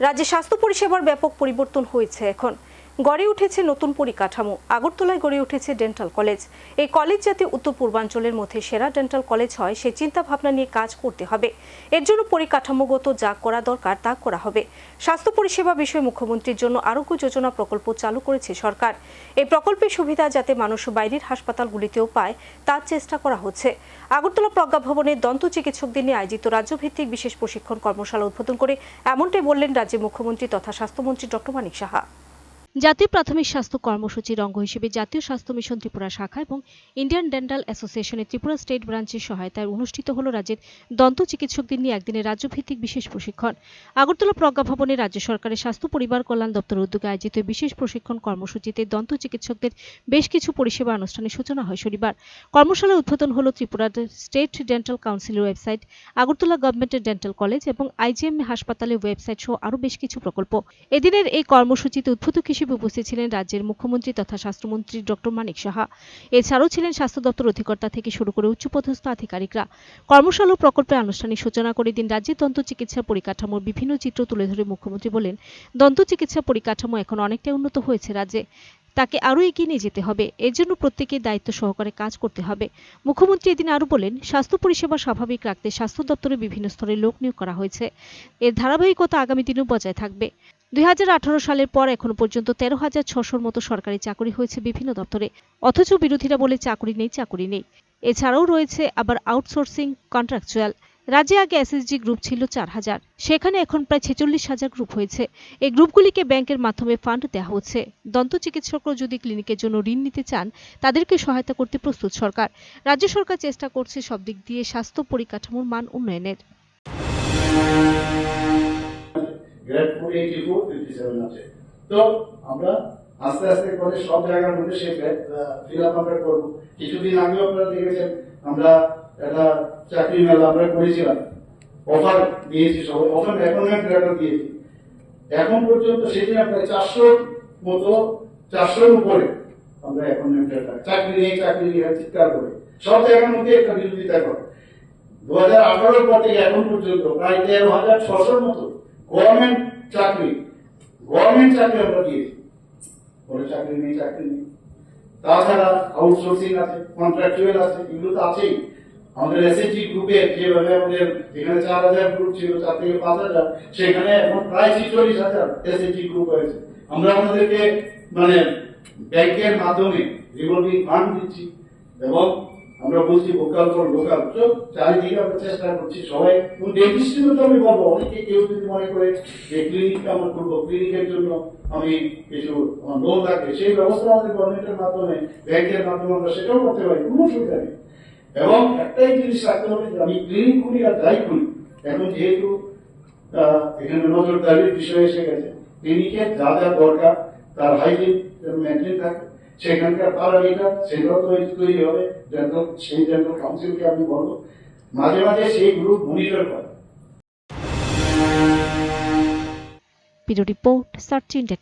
রাজ্যে স্বাস্থ্য পরিষেবার ব্যাপক পরিবর্তন হয়েছে এখন। গড়ে উঠেছে নতুন পরিকাঠামো। আগরতলায় গড়ে উঠেছে ডেন্টাল কলেজ এই কলেজ যাতে উত্তর পূর্বাঞ্চলের মধ্যে সেরা ডেন্টাল কলেজ হয় সেই চিন্তা ভাবনা নিয়ে কাজ করতে হবে। এর জন্য পরিকাঠামোগত যা করা দরকার তা করা হবে। স্বাস্থ্য পরিষেবা বিষয়ে মুখ্যমন্ত্রীর জন্য আরোগ্য যোজনা প্রকল্প চালু করেছে সরকার। এই প্রকল্পের সুবিধা যাতে মানুষ বাইরের হাসপাতালগুলিতেও পায়, তার চেষ্টা করা হচ্ছে। আগরতলা প্রজ্ঞা ভবনে দন্ত চিকিৎসকদের নিয়ে আয়োজিত রাজ্যভিত্তিক বিশেষ প্রশিক্ষণ কর্মশালা উদ্বোধন করে এমনটাই বললেন রাজ্যের মুখ্যমন্ত্রী তথা স্বাস্থ্যমন্ত্রী ডক্টর মানিক সাহা। জাতীয় প্রাথমিক স্বাস্থ্য কর্মসূচির অঙ্গ হিসেবে জাতীয় স্বাস্থ্য মিশন ত্রিপুরা শাখা এবং ইন্ডিয়ান ডেন্টাল অ্যাসোসিয়েশনের ত্রিপুরা স্টেট ব্রাঞ্চের সহায়তায় অনুষ্ঠিত হল রাজ্যের দন্ত চিকিৎসকদের নিয়ে একদিনের রাজ্যভিত্তিক বিশেষ প্রশিক্ষণ। আগরতলা প্রজ্ঞা ভবনে রাজ্য সরকারের স্বাস্থ্য পরিবার কল্যাণ দপ্তর উদ্যোগে আয়োজিত বিশেষ প্রশিক্ষণ কর্মসূচিতে দন্ত চিকিৎসকদের বেশ কিছু পরিষেবা অনুষ্ঠানের সূচনা হয় শনিবার। কর্মশালার উদ্বোধন হল ত্রিপুরার স্টেট ডেন্টাল কাউন্সিলের ওয়েবসাইট, আগরতলা গভর্নমেন্টের ডেন্টাল কলেজ এবং আইজিএম হাসপাতালের ওয়েবসাইট সহ আরও বেশ কিছু প্রকল্প। এদিনের এই কর্মসূচিতে উদ্বোধক হিসেবে উপস্থিত ছিলেন রাজ্যের মুখ্যমন্ত্রী তথা স্বাস্থ্যমন্ত্রী ডক্টর মানিক সাহা। এছাড়াও ছিলেন স্বাস্থ্য দপ্তর অধিকর্তা থেকে শুরু করে উচ্চপদস্থ আধিকারিকরা। কর্মশালা ও প্রকল্পের আনুষ্ঠানিক সূচনা করে দিন রাজ্যের দন্ত চিকিৎসা পরিকাঠামোর বিভিন্ন চিত্র তুলে ধরে মুখ্যমন্ত্রী বলেন, দন্ত চিকিৎসা পরিকাঠামো এখন অনেকটাই উন্নত হয়েছে রাজ্যে। তাকে আরও এগিয়ে নিয়ে যেতে হবে। এর জন্য প্রত্যেকের দায়িত্ব সহকারে কাজ করতে হবে। মুখ্যমন্ত্রী এদিন আরও বলেন, স্বাস্থ্য পরিষেবা স্বাভাবিক রাখতে স্বাস্থ্য দপ্তরে বিভিন্ন স্তরে লোক নিয়োগ করা হয়েছে। এর ধারাবাহিকতা আগামী দিনেও বজায় থাকবে। দুই সালের পর এখনও পর্যন্ত তেরো হাজার ছশোর মতো সরকারি চাকরি হয়েছে বিভিন্ন দপ্তরে। অথচ বিরোধীরা বলে চাকরি নেই চাকরি নেই। এছাড়াও রয়েছে আবার আউটসোর্সিং কন্ট্রাকচুয়াল। রাজ্যে আগে এসএসজি গ্রুপ ছিল চার হাজার। সেখানে এখন প্রায় ছেচল্লিশ হাজার গ্রুপ হয়েছে। এই গ্রুপগুলিকে ব্যাংকের মাধ্যমে ফান্ড দেওয়া হচ্ছে। দন্ত চিকিৎসকরা যদি ক্লিনিকের জন্য ঋণ নিতে চান, তাদেরকে সহায়তা করতে প্রস্তুত সরকার। রাজ্য সরকার চেষ্টা করছে সব দিক দিয়ে স্বাস্থ্য পরিকাঠামোর মান উন্নয়নের। Grade four eighty four fifty তো আমরা আস্তে আস্তে করে সব জায়গার মধ্যে সে ফিল আপ আমরা করব। কিছুদিন আগেও আপনারা দেখেছেন, আমরা একটা চাকরি মেলা আমরা করেছিলাম। অফার দিয়েছি সবাই অফার অ্যাপয়েন্টমেন্ট লেটার দিয়েছি। এখন পর্যন্ত সেদিন প্রায় চারশো মতো, চারশোর উপরে আমরা অ্যাপয়েন্টমেন্ট লেটার চাকরি নেই চাকরি নেই চিৎকার করে। সব জায়গার মধ্যে একটা বিরোধিতা করে। দু হাজার আঠারোর পর থেকে এখন পর্যন্ত প্রায় তেরো হাজার ছশোর মতো গভর্নমেন্ট চাকরি। গভর্নমেন্ট চাকরি আমরা দিয়েছি কোনো চাকরি নেই চাকরি নেই। তাছাড়া আউটসোর্সিং আছে কন্ট্রাকচুয়াল আছে, এগুলো তো আছেই। আমাদের এসএসজি গ্রুপে যেভাবে আমাদের যেখানে চার হাজার গ্রুপ ছিল, চার থেকে পাঁচ হাজার, সেখানে এখন প্রায় ছিচল্লিশ হাজার এসএসজি গ্রুপ হয়েছে। আমরা আমাদেরকে মানে ব্যাংকের মাধ্যমে রিভলভিং ফান্ড দিচ্ছি। এবং আমরা বলছি ভোকাল ফর লোকাল তো চারিদিকে আমরা চেষ্টা করছি সবাই। এবং ডেন্টিস্টেরও তো আমি বলব, অনেকে কেউ যদি মনে করে যে ক্লিনিকটা আমরা করব ক্লিনিকের জন্য আমি কিছু লোন থাকে সেই ব্যবস্থা আমাদের গভর্নমেন্টের মাধ্যমে ব্যাংকের মাধ্যমে আমরা সেটাও করতে পারি, কোনো অসুবিধা নেই। এবং একটাই জিনিস রাখতে হবে আমি ক্লিনিক করি আর যাই করি। এখন যেহেতু এখানে নজরদারির বিষয় এসে গেছে ক্লিনিকের যা যা দরকার, তার হাইজিন মেনটেন থাকে। সেখানকার প্যারামিটার সেটাও তৈরি তৈরি হবে। ডেন্টাল সেই ডেন্টাল কাউন্সিলকে আমি বলব, মাঝে মাঝে সেই গ্রুপ মনিটর করে। Bureau report search India